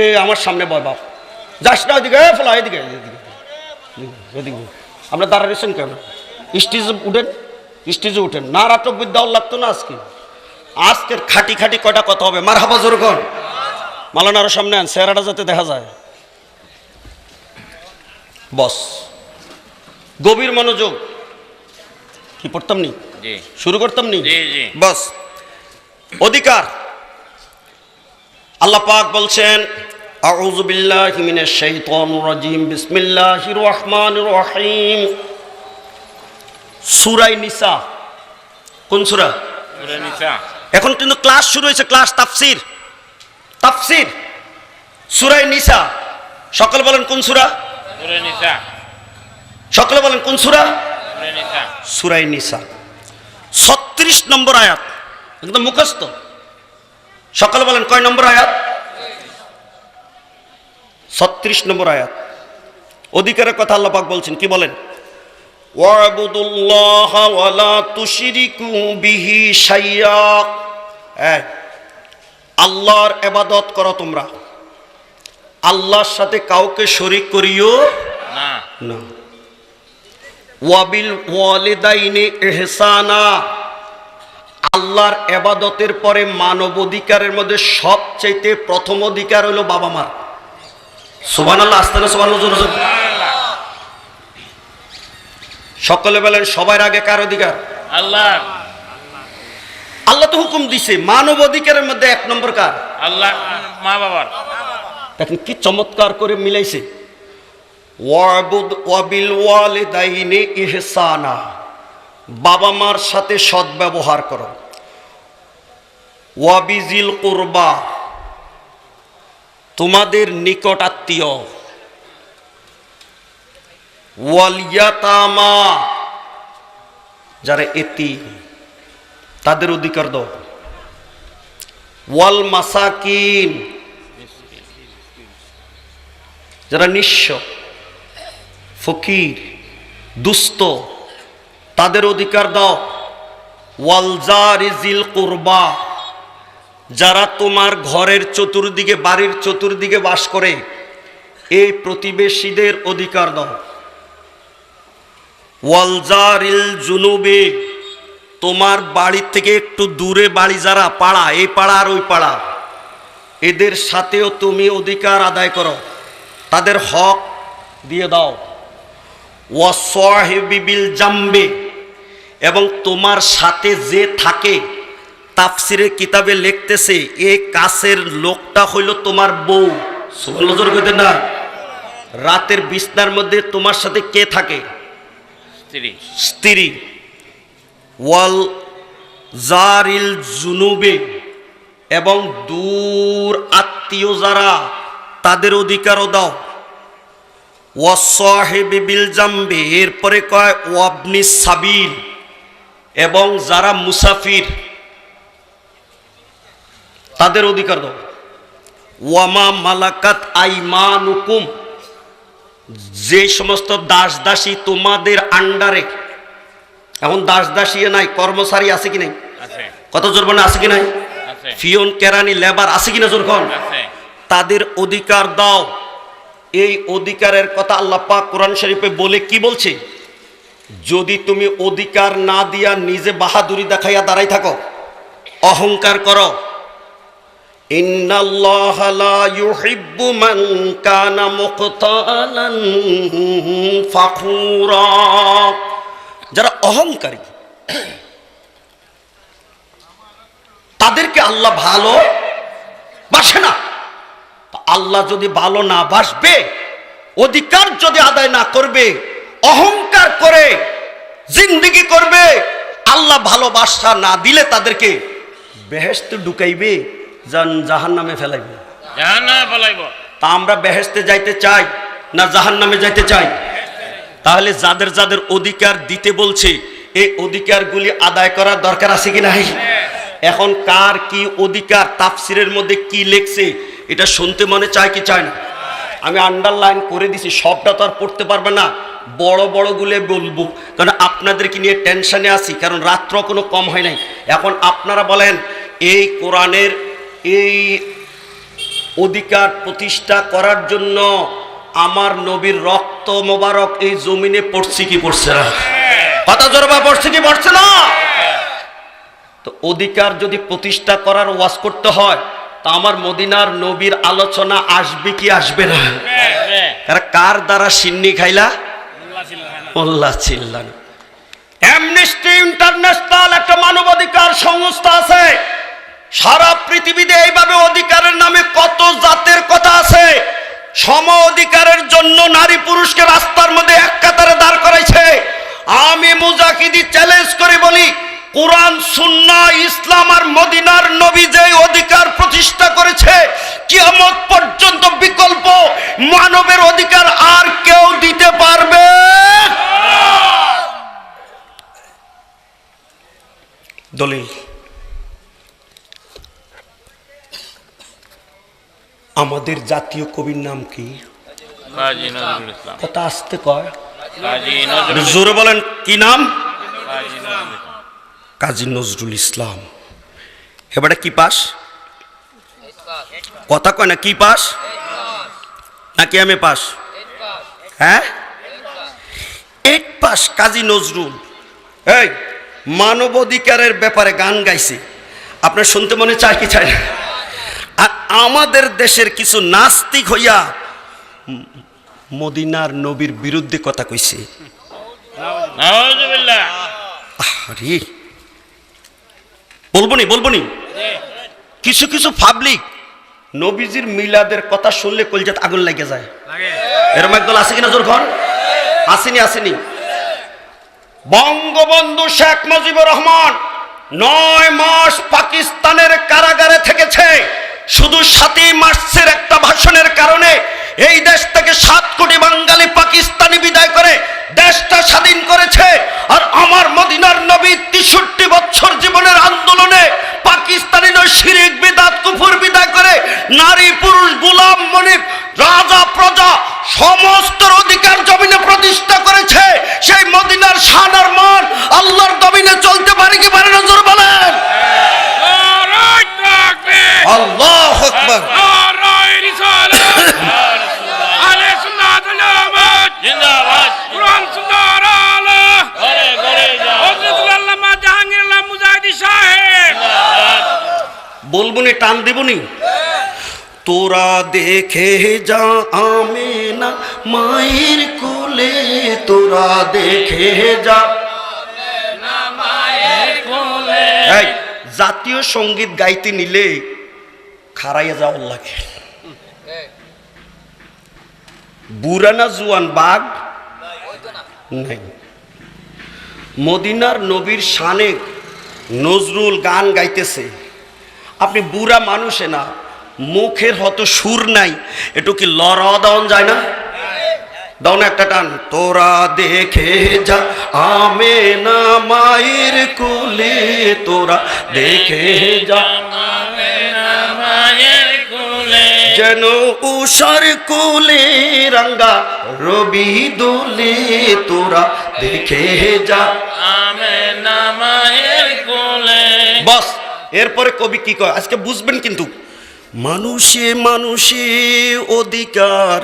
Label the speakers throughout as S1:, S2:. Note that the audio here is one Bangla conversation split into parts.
S1: এ আমার সামনে বয় বাপ। যাস না ওইদিকে ফেলা এদিকে এদিকে। আমরা দাঁড়াইছেন কেন? স্টেজে উঠেন স্টেজে উঠেন। না নাটক বিদ্যাও লাগতো না আজকে। আজকের খাটি খাটি কয়টা কথা হবে? মার হাবা জোর কর। মালানারও সামনে আন চেহারাটা যাতে দেখা যায়। বস গভীর মনোযোগ। কি পড়তাম নি? শুরু করতাম নি। বস অধিকার। আল্লাহ পাক বলছেন আউযু বিল্লাহি মিনাশ শাইতানির রাজিম। বিসমিল্লাহির রহমানির রহিম। সূরা নিসা। কোন সূরা?
S2: সূরা নিসা।
S1: এখন কিন্তু ক্লাস শুরু হয়েছে ক্লাস তাফসির। তাফসির। সূরা নিসা। সকলে বলেন কোন সূরা?
S2: সূরা নিসা।
S1: সকলে বলেন কোন সূরা?
S2: সূরা নিসা।
S1: সুরাই নিসা। ছত্রিশ নম্বর আয়াত। একদম মুখস্থ। সকালে বলেন কয় নম্বর আয়াত? ছত্রিশ নম্বর আয়াত। অধিকারের কথা আল্লাহ পাক বলছেন কি বলেন? এই, আল্লাহর এবাদত করো তোমরা। আল্লাহর সাথে কাউকে শরিক করিও
S2: না।
S1: না। ওয়াবিল ওয়ালিদাইনে এহসানা আল্লাহর এবাদতের পরে মানব অধিকারের মধ্যে সবচাইতে প্রথম অধিকার হলো বাবা মার সুবান আল্লাহ আস্তানা সুবান সকলে বলেন সবার আগে কার অধিকার?
S2: আল্লাহ।
S1: আল্লাহ তো হুকুম দিছে মানব অধিকারের মধ্যে এক নম্বর কার?
S2: আল্লাহ মা বাবার।
S1: দেখেন কি চমৎকার করে মিলাইছে। বাবা মার সাথে সদ্ব্যবহার করো। ওয়াবিজিল কুরবা। তোমাদের নিকট আত্মীয় যারা এতি, তাদের অধিকার দাও। মাসাকিন। যারা নিঃস্ব, ফকির, দুস্থ, তাদের অধিকার দাও। ওয়ালজারিজিল কুরবা। যারা তোমার ঘরের চতুর্দিকে, বাড়ির চতুর্দিকে বাস করে এই প্রতিবেশীদের অধিকার দাও। ওয়ালজারিল জুনুবে, তোমার বাড়ির থেকে একটু দূরে বাড়ি যারা, পাড়া, এই পাড়া আর ওই পাড়া। এদের সাথেও তুমি অধিকার আদায় করো। তাদের হক দিয়ে দাও। ওয়াসহিবিল জাম্বে, এবং তোমার সাথে যে থাকে, তাফসিরের কিতাবে লিখতেছে, এ কাছের লোকটা হইল তোমার বউ। করতে না। রাতের বিছনার মধ্যে তোমার সাথে কে থাকে?
S2: স্ত্রী।
S1: স্ত্রী। ওয়াল জারিল জুনুবে এবং দূর আত্মীয় যারা তাদের অধিকারও দাও। ওয়াসহেবে বিল জাম্বে এরপরে কয় ওয়াবনি সাবিল এবং যারা মুসাফির তাদের অধিকার দাও। ওয়ামা মালাকাত আইমানুকুম যে সমস্ত দাস দাসী তোমাদের আন্ডারে এখন দাস দাসী নাই কর্মচারী আছে কি নাই? কত জোর মানে আছে কি নাই? ফিয়ন কেরানি লেবার আছে কিনা জোর কন? তাদের অধিকার দাও। এই অধিকারের কথা আল্লাহ পাক কোরআন শরীফে বলে কি বলছে? যদি তুমি অধিকার না দিয়া নিজে বাহাদুরি দেখাইয়া দাঁড়াই থাকো অহংকার করো ইন্নাল্লাহ লা ইউহিব্বু মান কানা মুখতালান ফাখুরা। যারা অহংকারী, তাদেরকে আল্লাহ ভালো বাসে না। আল্লাহ যদি ভালো না বাসবে, অধিকার যদি আদায় না করবে, অহংকার করে, জিন্দিগি করবে, আল্লাহ ভালোবাসা না দিলে তাদেরকে বেহেস্ত ঢুকাইবে। জাহান নামে ফেলাইবে।
S2: জাহান্নামে ফলাইব।
S1: তা আমরা বেহেস্তে যাইতে চাই না জাহান নামে যাইতে চাই? তাহলে যাদের যাদের অধিকার দিতে বলছে এই অধিকারগুলি আদায় করার দরকার আছে কি নাই? এখন কার কি অধিকার তাফসিরের মধ্যে কি লেখছে এটা শুনতে মনে চায় কি চায় না? আমি আন্ডারলাইন করে দিছি সবটা তো আর পড়তে পারবে না। বড় বড় বড়গুলো বলব কারণ আপনাদেরকে নিয়ে টেনশনে আছি কারণ রাত্র কোনো কম হয় নাই। এখন আপনারা বলেন এই কোরআনের এই অধিকার প্রতিষ্ঠা করার জন্য আমার নবীর রক্ত মোবারক এই জমিনে পড়ছে কি পড়ছে না? কথা জোরবা পড়ছে কি পড়ছে না? তো অধিকার যদি প্রতিষ্ঠা করার ওয়াজ করতে হয়, তা আমার মদিনার নবীর আলোচনা আসবে কি আসবে না? কার দ্বারা সিন্নি খাইলা? অ্যামনেস্টি ইন্টারন্যাশনাল একটা মানবাধিকার সংস্থা আছে। সারা পৃথিবীতে এইভাবে অধিকারের নামে কত জাতের কথা আছে? সম অধিকারের জন্য নারী পুরুষকে রাস্তার মধ্যে এক কাতারে দাঁড় করাইছে। আমি মুজাকিদি চ্যালেঞ্জ করে বলি, কোরআন, সুন্না, ইসলাম আর মদিনার নবী যে অধিকার প্রতিষ্ঠা করেছে, কিয়ামত পর্যন্ত বিকল্প মানবের অধিকার আর কেউ দিতে পারবে? দলিল। আমাদের জাতীয় কবির নাম কি? কথা আসতে কয়? জোরে বলেন কি নাম?
S2: কাজী নজরুল ইসলাম।
S1: এবারে কি পাস? কথা কয় না কি পাস? নাকি আমি পাস? হ্যাঁ? Eight pass Kazi Nazrul. এই মানবাধিকারের ব্যাপারে গান গাইছে। আপনার শুনতে মনে চায় কি চায় না? আর আমাদের দেশের কিছু নাস্তিক হইয়া মদিনার নবীর বিরুদ্ধে কথা কইছে।
S2: নাউজুবিল্লাহ।
S1: আরে বলব নি বলব নি? কিছু কিছু পাবলিক নবীজির মিলাদের কথা শুনলে কলজাত আগুন লেগে যায়। এরকম একদল আছে কিনা জোর ঘর আসেনি আসেনি। বঙ্গবন্ধু শেখ মুজিবুর রহমান নয় মাস পাকিস্তানের কারাগারে থেকেছে। শুধু সাতই মার্চের একটা ভাষণের কারণে এই দেশ থেকে সাত কোটি বাঙালি পাকিস্তানি বিদায় করে দেশটা স্বাধীন করেছে। আর আমার মদিনার নবী তেষট্টি বছর জীবনের আন্দোলনে পাকিস্তানি নয়, শিরিক বিদাত, কুফুর বিদায় করে নারী, পুরুষ, গোলাম, মনিব, রাজা, প্রজা, সমস্ত অধিকার জমিনে প্রতিষ্ঠা করেছে। সেই মদিনার শান বলবনি তোরা দেখে যা আমেনা মায়ের কোলে তোরা দেখে যা। জাতীয় সংগীত গাইতে নিলে খারাইয়া যাওয়ার লাগে। বুড়ানা জুয়ান বাঘ? নাই। মদিনার নবীর শানে নজরুল গান গাইতেছে। আপনি বুড়া মানুষে না, মুখের হত সুর নাই, একটু কি লড়া দেওয়ান যায় না? দাও না একটা টান, তোরা দেখে যা, আমে না মায়ের কোলে, তোরা দেখে যা। যেন উষার কোলে রাঙ্গা রবি দোলে, তোরা দেখে যা।
S2: আমে না মায়ের
S1: এরপরে কবি কি কয়? আজকে বুঝবেন কিন্তু, মানুষে মানুষে অধিকার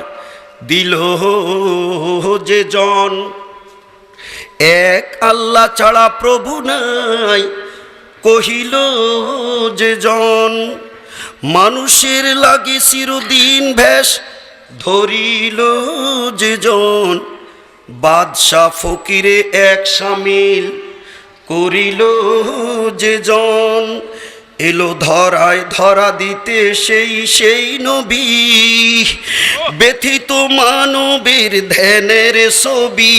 S1: দিল যে জন। এক আল্লাহ ছাড়া প্রভু নাই, কহিল যে জন। মানুষের লাগে চিরদিন ভেষ ধরিল যে জন। বাদশাহ ফকিরে এক সামিল করিল যে জন। এলো ধরায় ধরা দিতে সেই সেই নবী। ব্যথিত মানবের ধ্যানের ছবি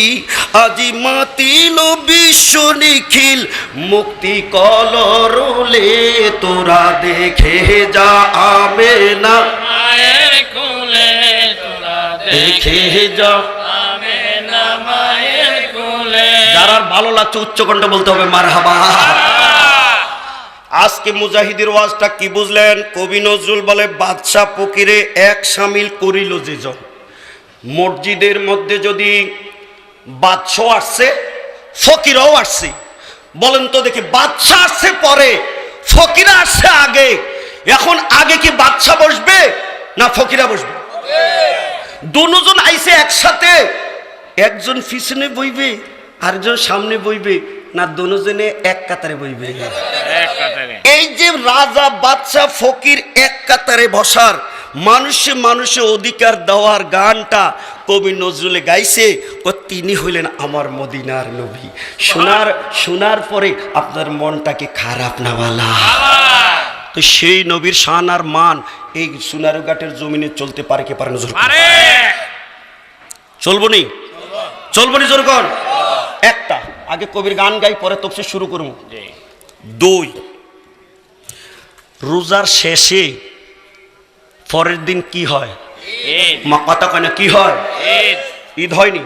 S1: আজি মাতিল বিশ্ব নিখিল মুক্তি কলরলে তোরা দেখে যা আমে না
S2: তোরা
S1: দেখে যা যার ভালো লাগছে উচ্চকণ্ঠ বলতে হবে মার হাবা আজকে মুজাহিদের ওয়াজটা কি বুঝলেন? কবি নজরুল বলে, বাদশাহ ফকিরে এক সামিল করিল যে জন। মসজিদের মধ্যে যদি বাদশাহ আসছে, ফকিরাও আসছে। বলেন তো দেখি, বাদশাহ আসছে পরে, ফকিরা আসছে আগে। এখন আগে কি বাদশাহ বসবে না ফকিরা বসবে? দুজন আইসে একসাথে, একজন পিছনে বইবে, আরেকজন সামনে বইবে। না দুজনে এক কাতারে বইবে? এই যে রাজা বাদশা ফকির এক কাতারে বসার মানুষে মানুষে অধিকার দেওয়ার গানটা কবি নজরুলে গাইছে ও তিনি হইলেন আমার মদিনার নবী। শোনার শোনার পরে আপনার মনটাকে খারাপ না বালা? তো সেই নবীর শান আর মান এই সোনারু ঘাটের জমিনে চলতে পারে কে পারে নজর
S3: আরে
S1: চলবো নি চলবো নি জোর কর একটা আগে কবির গান গাই পরে তফসিল শুরু করব।
S2: জি।
S1: দুই রোজার শেষে পরের দিন কি হয়? মা কথা কয় না কি হয়?
S2: ঈদ।
S1: হয়নি?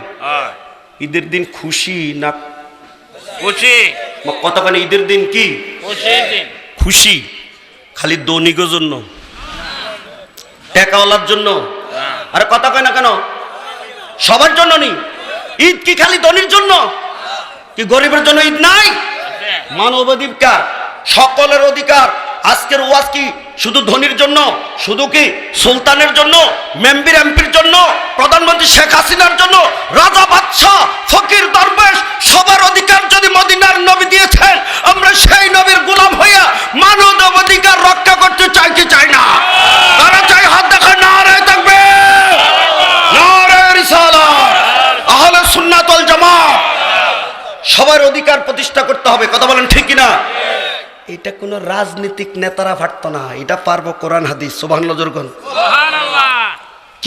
S1: ঈদের দিন খুশি না?
S2: খুশি।
S1: মা কথা কয় না ঈদের দিন কি?
S2: খুশি
S1: খালি দৈনিকের জন্য টেকাওয়ালার জন্য।
S2: হ্যাঁ।
S1: আরে কথা কয় না কেন? সবার জন্য নি। ঈদ কি খালি ধনির জন্য? কি গরিবের জন্য ঈদ নাই? মানবাধিকার সকলের অধিকার। আজকের ওয়াজ কি? শুধু ধনির জন্য? শুধু কি সুলতানের জন্য? মেম্বির, এমপির জন্য? প্রধানমন্ত্রী শেখ হাসিনার জন্য? রাজা বাদশাহ, ফকির দরবেশ, সবার অধিকার যদি মদিনার নবী দিয়েছেন, আমরা সেই নবীর গোলাম হইয়া মানব অধিকার রক্ষা করতে চাই কি চাই না তারা চাই হাত দেখা না রে থাকবে নারে রিসালাত আহলে সুন্নাত ওয়াল জামাত সবার অধিকার প্রতিষ্ঠা করতে হবে কথা বলেন ঠিক কিনা এটা কোনো রাজনীতিক নেতারা ফাটত না এটা পারব কোরআন হাদিস সোভান নজরগণ